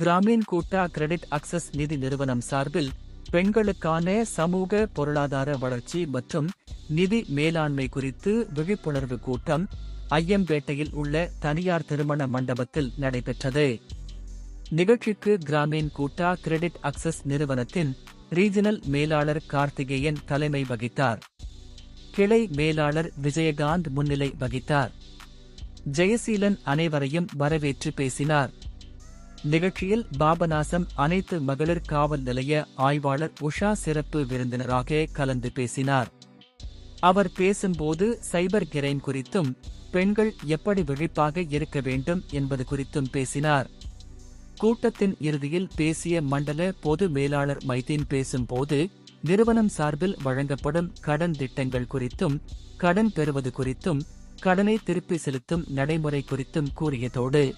கிராமீன் கூட்டா credit access நிதி நிறுவனம் சார்பில் பெண்களுக்கான சமூக பொருளாதார வளர்ச்சி மற்றும் நிதி மேலாண்மை குறித்து விழிப்புணர்வு கூட்டம் ஐயம்பேட்டையில் உள்ள தனியார் திருமண மண்டபத்தில் நடைபெற்றது. நிகழ்ச்சிக்கு கிராமீன் கூட்டா கிரெடிட் அக்சஸ் நிறுவனத்தின் ரீஜனல் மேலாளர் கார்த்திகேயன் தலைமை வகித்தார். கிளை மேலாளர் விஜயகாந்த் முன்னிலை வகித்தார். ஜெயசீலன் அனைவரையும் வரவேற்று பேசினார். நிகழ்ச்சியில் பாபநாசம் அனைத்து மகளிர் காவல் நிலைய ஆய்வாளர் உஷா சிறப்பு விருந்தினராக கலந்து பேசினார். அவர் பேசும்போது சைபர் கிரைம் குறித்தும் பெண்கள் எப்படி விழிப்பாக இருக்க வேண்டும் என்பது குறித்தும் பேசினார். கூட்டத்தின் இறுதியில் பேசிய மண்டல பொது மேலாளர் மைதீன் பேசும்போது நிறுவனம் சார்பில் வழங்கப்படும் கடன் திட்டங்கள் குறித்தும் கடன் பெறுவது குறித்தும் கடனை திருப்பி செலுத்தும் நடைமுறை குறித்தும் கூறியதோடு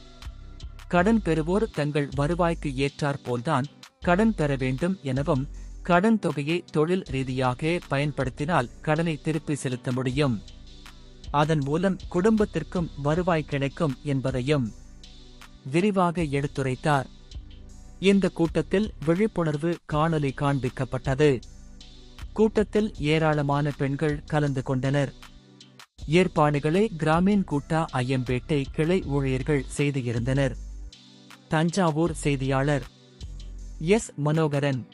கடன் பெறுவோர் தங்கள் வருவாய்க்கு ஏற்றாற்போல்தான் கடன் பெற வேண்டும் எனவும் கடன் தொகையை தொழில் ரீதியாக பயன்படுத்தினால் கடனை திருப்பி செலுத்த முடியும். அதன் மூலம் குடும்பத்திற்கும் வருவாய் கிடைக்கும் என்பதையும் விரிவாக எடுத்துரைத்தார். இந்த கூட்டத்தில் விழிப்புணர்வு காணொலி காண்பிக்கப்பட்டது. கூட்டத்தில் ஏராளமான பெண்கள் கலந்து கொண்டனர். ஏற்பாடுகளை கிராமீன் கூட்டா ஐயம்பேட்டை கிளை ஊழியர்கள் செய்து இருந்தனர். தஞ்சாவூர் செய்தியாளர் எஸ். மனோகரன்.